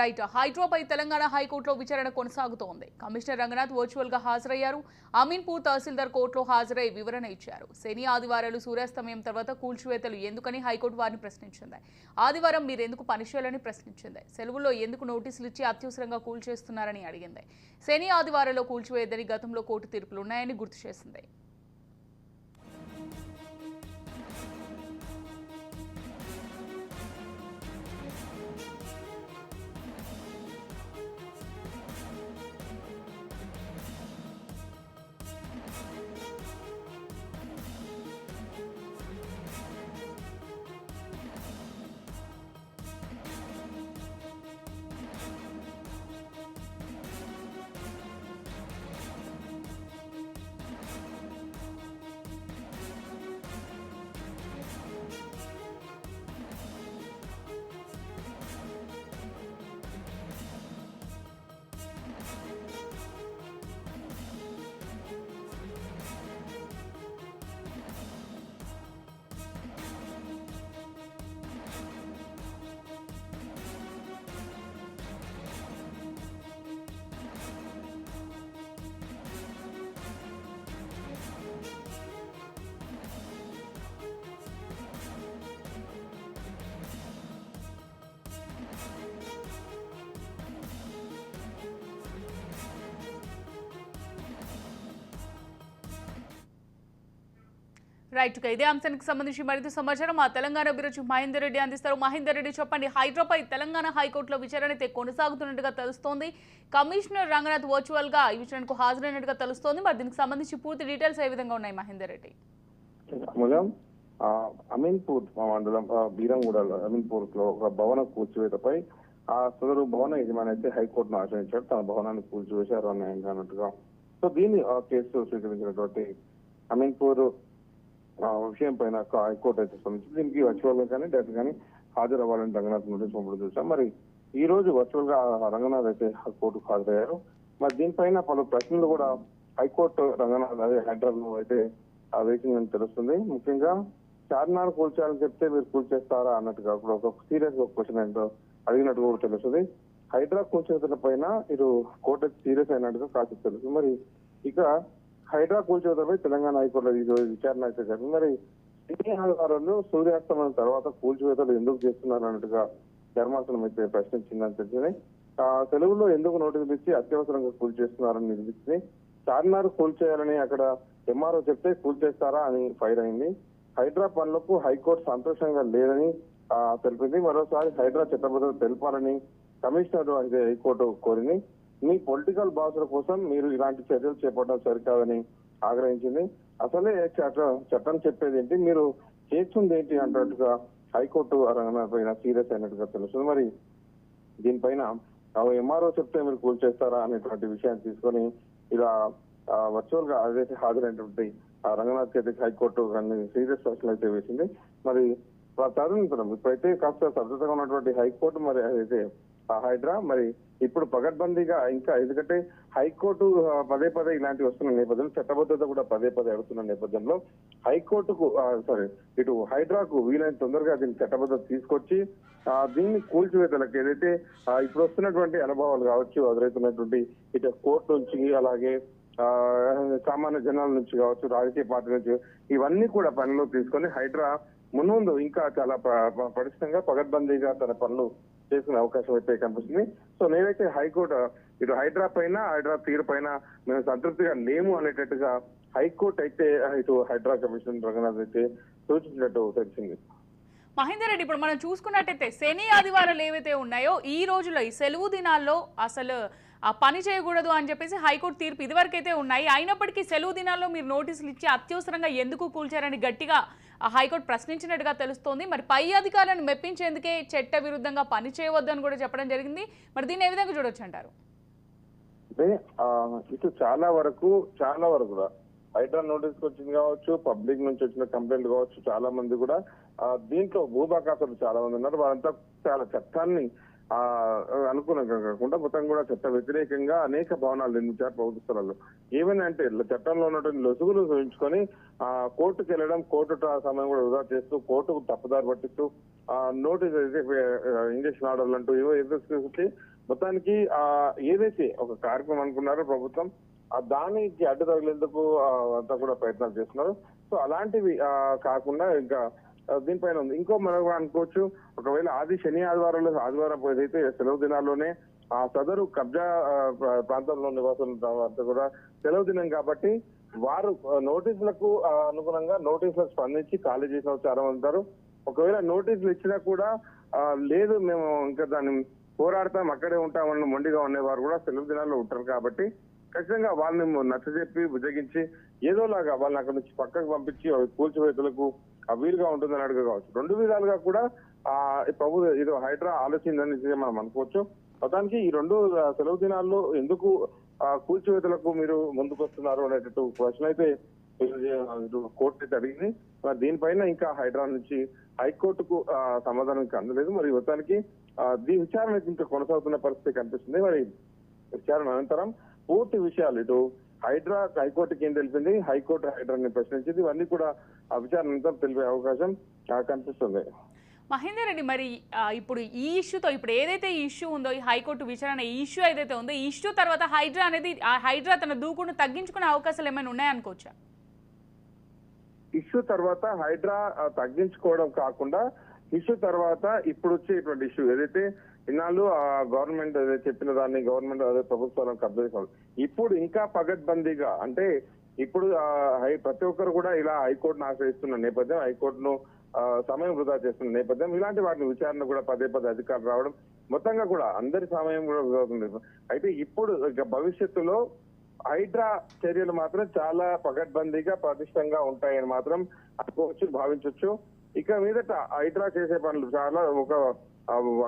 Right హైడ్రాపై Telangana హైకోర్టులో విచారణ కొనసాగుతోంది. కమిషనర్ రంగనాథ్ వర్చువల్గా హాజరయ్యారు. అమీన్పూర్ తహసీల్దార్ కోర్టులో హాజరై వివరణ ఇచ్చారు. శని ఆదివారాలు సూర్యాస్తమయం తర్వాత కూల్చివేతలు ఎందుకని హైకోర్టు వారిని ప్రశ్నించింది. ఆదివారం మీరు ఎందుకు పనిచేయాలని ప్రశ్నించింది. సెలవుల్లో ఎందుకు నోటీసులు ఇచ్చి అత్యవసరంగా కూల్చేస్తున్నారని అడిగింది. శని ఆదివారాల్లో కూల్చివేయదని గతంలో కోర్టు తీర్పులు ఉన్నాయని గుర్తు చేసింది. రైట్ ఇదే అంశానికి సంబంధించి మరింత సమాచారం మా తెలంగాణ అభిరుచి మహేందర్ రెడ్డి అందిస్తారు. మహేందర్ రెడ్డి చెప్పండి హైదరాబాద్ తెలంగాణ హైకోర్టులో విచారణ అయితే కొనసాగుతున్నట్టుగా తెలుస్తోంది. కమిషనర్ రంగనాథ్ వర్చువల్గా ఈ విచారణకు హాజరైనట్టుగా తెలుస్తోంది. మరి దీనికి సంబంధించి పూర్తి డీటెయిల్స్ ఏ విధంగా ఉన్నాయి మహేందర్ రెడ్డి? అమీన్పూర్ మండలం బీరంగూడ అమీన్పూర్లో ఒక భవన కూల్చివేతపై ఆ సదరు భవన యజమాని అయితే హైకోర్టును ఆశ్రయించాడు తన భవనాన్ని కూల్చివేశారు అన్నట్టుగా. సో దీన్ని కేసు స్వీకరించినటువంటి అమీన్పూర్ విషయం పైన హైకోర్టు అయితే స్పందించింది. దీనికి వర్చువల్గా కానీ డైరెక్ట్ కానీ హాజరవ్వాలని రంగనాథ్ నోటీస్ పంపడం చూసాం మరి ఈ రోజు వర్చువల్గా రంగనాథ్ అయితే కోర్టుకు హాజరయ్యారు. మరి దీనిపైన పలు ప్రశ్నలు కూడా హైకోర్టు రంగనాథ్ అదే హైదరాబాద్ అయితే ఆ వేసిందని తెలుస్తుంది. ముఖ్యంగా చార్మినార్ కూల్చాలని చెప్తే మీరు కూల్చేస్తారా అన్నట్టుగా కూడా ఒక సీరియస్ ఒక క్వశ్చన్ ఏంటో అడిగినట్టు కూడా తెలుస్తుంది. హైదరాబాద్ కూల్చేతుల పైన ఇటు కోర్టు సీరియస్ అయినట్టుగా కాసేపు తెలుస్తుంది. మరి ఇక హైడ్రా కూల్చేతులపై తెలంగాణ హైకోర్టులో ఈ విచారణ అయితే జరిగింది. మరి సినీ ఆదివారాలు సూర్యాస్తమయం తర్వాత కూల్చివేతలు ఎందుకు చేస్తున్నారు అన్నట్టుగా ధర్మాసనం అయితే ప్రశ్నించిందని తెలిసింది. ఆ ఎందుకు నోటీసులు ఇచ్చి అత్యవసరంగా కూల్చేస్తున్నారని నిర్మించింది చార్మినార్ కూల్చేయాలని అక్కడ ఎంఆర్ఓ చెప్తే కూల్చేస్తారా అని ఫైర్ అయింది. హైడ్రా పనులకు హైకోర్టు సంతోషంగా లేదని తెలిపింది. మరోసారి హైడ్రా చట్టబద్ధత తెలపాలని కమిషనర్ అయితే హైకోర్టు కోరింది. మీ పొలిటికల్ బాసుల కోసం మీరు ఇలాంటి చర్యలు చేపట్టడం సరికాదని ఆగ్రహించింది. అసలే చట్టం చట్టం చెప్పేది ఏంటి మీరు చేస్తుంది ఏంటి అన్నట్టుగా హైకోర్టు ఆ పైన సీరియస్ అయినట్టుగా తెలుస్తుంది. మరి దీనిపైన ఎంఆర్ఓ చెప్తే మీరు కూల్చేస్తారా అనేటువంటి విషయాన్ని తీసుకొని ఇలా వర్చువల్గా అదైతే హాజరైనటువంటి ఆ రంగనాథ్ అయితే హైకోర్టు సీరియస్ ప్రశ్నలు అయితే వేసింది. మరి ఆ తదనంతరం ఇప్పుడైతే కాస్త సభ్యతగా ఉన్నటువంటి హైకోర్టు మరి అయితే ఆ హైడ్రా మరి ఇప్పుడు పగడ్బందీగా ఇంకా ఎందుకంటే హైకోర్టు పదే పదే ఇలాంటివి వస్తున్న నేపథ్యంలో చట్టబద్ధత కూడా పదే పదే అడుగుతున్న నేపథ్యంలో హైకోర్టుకు సారీ ఇటు హైడ్రాకు వీలైన తొందరగా దీన్ని చట్టబద్ధత తీసుకొచ్చి దీన్ని కూల్చివేతలకు ఏదైతే ఇప్పుడు వస్తున్నటువంటి అనుభవాలు కావచ్చు ఎదురవుతున్నటువంటి ఇటు కోర్టు నుంచి అలాగే సామాన్య జనాల నుంచి కావచ్చు రాజకీయ పార్టీ నుంచి ఇవన్నీ కూడా పనిలో తీసుకొని హైడ్రా మున్ముందు ఇంకా చాలా పటిష్టంగా పగడ్బందీగా తన పనులు చేసుకునే అవకాశం అయితే కనిపిస్తుంది. సో నేనైతే హైకోర్టు ఇటు హైడ్రా పైన హైడ్రా తీరు పైన మేము సంతృప్తిగా లేము అనేటట్టుగా హైకోర్టు అయితే ఇటు హైడ్రా కమిషన్ రంగనాథ్ అయితే సూచించినట్టు తెలిసింది. మహేందర్ రెడ్డి ఇప్పుడు మనం చూసుకున్నట్టయితే శని ఆదివారాలు ఏవైతే ఉన్నాయో ఈ రోజులో ఈ సెలవు దినాల్లో అసలు పని చేయకూడదు అని చెప్పేసి హైకోర్టు తీర్పు ఇదివరకైతే ఉన్నాయి. అయినప్పటికీ సెలవు దినాల్లో మీరు నోటీసులు ఇచ్చి అత్యవసరంగా ఎందుకు కూల్చారని గట్టిగా ఆ హైకోర్టు ప్రశ్నించినట్టుగా తెలుస్తోంది. మరి పై అధికారులను మెప్పించేందుకే చట్ట విరుద్ధంగా పని చేయవద్దని కూడా చెప్పడం జరిగింది. మరి దీన్ని ఏ విధంగా చూడొచ్చు అంటారు? అంటే ఇటు చాలా వరకు చాలా వరకు కూడా హైడ్రా నోటీస్ వచ్చింది కావచ్చు పబ్లిక్ నుంచి వచ్చిన కంప్లైంట్ కావచ్చు చాలా మంది కూడా దీంట్లో భూభాకాసులు చాలా మంది ఉన్నారు. వారంతా చాలా చట్టాన్ని అనుకూలంగా కాకుండా మొత్తం కూడా చట్ట వ్యతిరేకంగా అనేక భవనాలు నిర్మించారు ప్రభుత్వ స్థలాల్లో ఏమైనా అంటే చట్టంలో ఉన్నటువంటి లొసుగులు చూపించుకొని ఆ కోర్టుకు వెళ్ళడం కోర్టు సమయం కూడా వృధా చేస్తూ కోర్టుకు తప్పుదారి పట్టిస్తూ ఆ నోటీస్ అయితే ఇంజక్షన్ ఆర్డర్లు అంటూ ఏవో ఏదో మొత్తానికి ఆ ఏదైతే ఒక కార్యక్రమం అనుకున్నారో ప్రభుత్వం ఆ దానికి అడ్డు తగిలేందుకు అంతా కూడా ప్రయత్నాలు చేస్తున్నారు. సో అలాంటివి ఆ, కాకుండా ఇంకా దీనిపైన ఉంది. ఇంకో మనం కూడా అనుకోవచ్చు. ఒకవేళ ఆది శని ఆదివారంలో ఆదివారం ఏదైతే సెలవు దినాల్లోనే ఆ సదరు కబ్జా ప్రాంతంలో నివాసం కూడా సెలవు దినం కాబట్టి వారు నోటీసులకు అనుగుణంగా నోటీసులకు స్పందించి ఖాళీ చేసిన వాళ్ళు చాలా ఒకవేళ నోటీసులు ఇచ్చినా కూడా లేదు మేము ఇంకా దాన్ని పోరాడతాం అక్కడే ఉంటామని మొండిగా ఉండేవారు కూడా సెలవు దినాల్లో ఉంటారు కాబట్టి ఖచ్చితంగా వాళ్ళని నచ్చజెప్పి బుజ్జగించి ఏదోలాగా వాళ్ళని అక్కడ నుంచి పక్కకు పంపించి అవి కూల్చివేతలకు వీలుగా ఉంటుందని అడుగు కావచ్చు. రెండు విధాలుగా కూడా ఆ ప్రభు ఇది హైడ్రా ఆలోచిందని మనం అనుకోవచ్చు. మొత్తానికి ఈ రెండు సెలవు దినాల్లో ఎందుకు కూల్చివేతలకు మీరు ముందుకు వస్తున్నారు అనేటట్టు ప్రశ్న అయితే కోర్టు అయితే అడిగింది. మరి దీనిపైన ఇంకా హైడ్రా నుంచి హైకోర్టుకు సమాధానం ఇంకా అందలేదు. మరి మొత్తానికి దీని విచారణ అయితే ఇంకా కొనసాగుతున్న పరిస్థితి కనిపిస్తుంది. మరి విచారణ అనంతరం పూర్తి విషయాలు ఇటు హైడ్రా హైకోర్టుకి ఏం తెలిపింది? హైకోర్టు హైడ్రాని ప్రశ్నించింది. ఇవన్నీ కూడా ఆ విచారణ అనంతరం తెలిపే అవకాశం కనిపిస్తుంది. మహేందర్ రెడ్డి మరి ఇప్పుడు ఈ ఇష్యూతో ఇప్పుడు ఏదైతే ఈ ఇష్యూ ఉందో ఈ హైకోర్టు విచారణ ఈ ఇష్యూ ఏదైతే ఉందో ఈ ఇష్యూ తర్వాత హైడ్రా అనేది హైడ్రా తన దూకుడును తగ్గించుకునే అవకాశాలు ఏమైనా ఉన్నాయనుకోవచ్చా ఇష్యూ తర్వాత హైడ్రా తగ్గించుకోవడం కాకుండా ఇష్యూ తర్వాత ఇప్పుడు వచ్చేటువంటి ఇష్యూ ఏదైతే ఇన్నాళ్ళు ఆ గవర్నమెంట్ ఏదైతే చెప్పిన దాన్ని గవర్నమెంట్ అదే ప్రభుత్వాలను కబ్జా ఇప్పుడు ఇంకా పగడ్బందీగా అంటే ఇప్పుడు హై ప్రతి ఒక్కరు కూడా ఇలా హైకోర్టును ఆశ్రయిస్తున్న నేపథ్యం హైకోర్టును సమయం వృధా చేస్తున్న నేపథ్యం ఇలాంటి వాటిని విచారణ కూడా పదే పదే అధికారులు రావడం మొత్తంగా కూడా అందరి సమయం కూడా వృధా అవుతుంది. అయితే ఇప్పుడు భవిష్యత్తులో హైడ్రా చర్యలు మాత్రం చాలా పకడ్బందీగా పటిష్టంగా ఉంటాయని మాత్రం అనుకోవచ్చు భావించవచ్చు ఇక మీదట హైడ్రా చేసే పనులు చాలా ఒక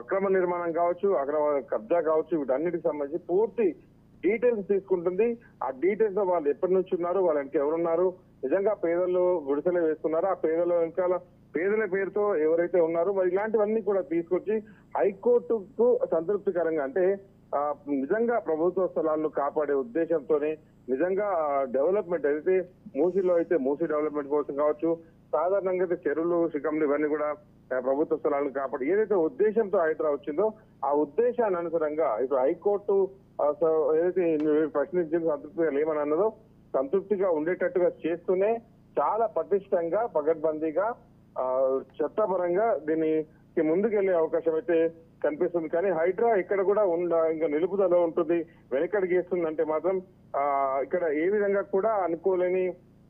అక్రమ నిర్మాణం కావచ్చు అక్రమ కబ్జా కావచ్చు వీటన్నిటికి సంబంధించి పూర్తి డీటెయిల్స్ తీసుకుంటుంది. ఆ డీటెయిల్స్లో వాళ్ళు ఎప్పటి నుంచి ఉన్నారు వాళ్ళ వెనక ఎవరున్నారు? నిజంగా పేదలు గుడిసెలు వేస్తున్నారో? ఆ పేదల వెనకాల పేదల పేరుతో ఎవరైతే ఉన్నారో మరి ఇలాంటివన్నీ కూడా తీసుకొచ్చి హైకోర్టుకు సంతృప్తికరంగా అంటే నిజంగా ప్రభుత్వ స్థలాలను కాపాడే ఉద్దేశంతోనే నిజంగా డెవలప్మెంట్ అయితే మూసీలో అయితే మూసీ డెవలప్మెంట్ కోసం కావచ్చు సాధారణంగా అయితే చెరువులు శిఖంలు ఇవన్నీ కూడా ప్రభుత్వ స్థలాలను కాపాడు ఏదైతే ఉద్దేశంతో హైడ్రా వచ్చిందో ఆ ఉద్దేశాన్ని అనుసరంగా ఇప్పుడు హైకోర్టు ఏదైతే ప్రశ్నించింది సంతృప్తిగా లేమని అన్నదో సంతృప్తిగా ఉండేటట్టుగా చేస్తూనే చాలా పటిష్టంగా పగడ్బందీగా ఆ, చట్టపరంగా దీనికి ముందుకెళ్ళే అవకాశం అయితే కనిపిస్తుంది. కానీ హైడ్రా ఇక్కడ కూడా ఉండ ఇంకా నిలుపుదల ఉంటుంది వెనకడికి వేస్తుందంటే మాత్రం ఆ ఇక్కడ ఏ విధంగా కూడా అనుకోలేని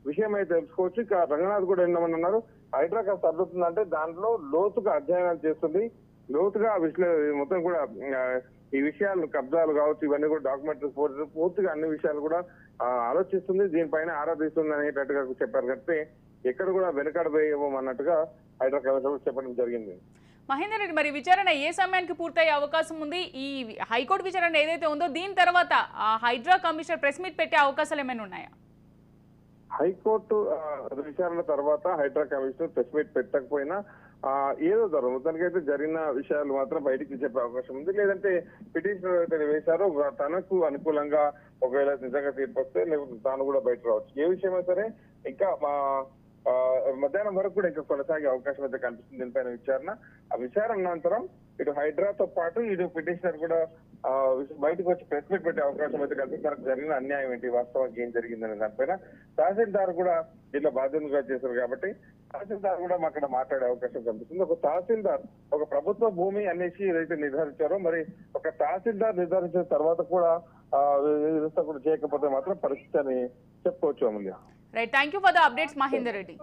విషయం అయితే తెలుసుకోవచ్చు. ఇక రంగనాథ్ కూడా ఏంటమని అన్నారు హైడ్రా కాస్త అర్థవుతుందంటే దాంట్లో లోతుగా అధ్యయనాలు చేస్తుంది. లోతుగా విశ్లే మొత్తం కూడా ఈ విషయాలు కబ్జాలు కావచ్చు ఇవన్నీ కూడా డాక్యుమెంటరీస్ పూర్తిగా అన్ని విషయాలు కూడా ఆలోచిస్తుంది. దీనిపైన ఆరాధిస్తుంది అనేటట్టుగా చెప్పారు. కాబట్టి ఎక్కడ కూడా వెనకడబోయేమో అన్నట్టుగా హైడ్రా చెప్పడం జరిగింది. మహేందర్ రెడ్డి మరి విచారణ ఏ సమయానికి పూర్తయ్యే అవకాశం ఉంది? ఈ హైకోర్టు విచారణ ఏదైతే ఉందో దీని తర్వాత ఆ హైడ్రా కమిషనర్ ప్రెస్ మీట్ పెట్టే అవకాశాలు ఏమైనా ఉన్నాయా? హైకోర్టు విచారణ తర్వాత హైడ్రా కమిషనర్ ప్రెస్ మీట్ పెట్టకపోయినా ఆ, ఏదో జరగదు. తనకైతే జరిగిన విషయాలు మాత్రం బయటికి చెప్పే అవకాశం ఉంది. లేదంటే పిటిషనర్ అయితే వేశారో తనకు అనుకూలంగా ఒకవేళ నిజంగా తీర్పు వస్తే లేకపోతే తాను కూడా బయట రావచ్చు. ఏ విషయమైనా సరే ఇంకా మా మధ్యాహ్నం వరకు కూడా ఇంకా కొనసాగే అవకాశం అయితే కనిపిస్తుంది దీనిపైన విచారణ. ఆ విచారణ అనంతరం ఇటు హైడ్రాతో పాటు ఇటు పిటిషనర్ కూడా బయటకు వచ్చి ప్రెస్ మీట్ పెట్టే అవకాశం అయితే కనిపిస్తుంది జరిగిన అన్యాయం ఏంటి? వాస్తవానికి ఏం జరిగిందనే దానిపైన తహసీల్దార్ కూడా దీంట్లో బాధ్యతగా చేశారు కాబట్టి తహసీల్దార్ కూడా అక్కడ మాట్లాడే అవకాశం కనిపిస్తుంది ఒక తహసీల్దార్ ఒక ప్రభుత్వ భూమి అనేసి ఏదైతే నిర్ధారించారో మరి ఒక తహసీల్దార్ నిర్ధారించిన తర్వాత కూడా వ్యవస్థ కూడా చేయకపోతే మాత్రం పరిస్థితి అని చెప్పుకోవచ్చు Amulya. Right thank you for the updates Mahender Reddy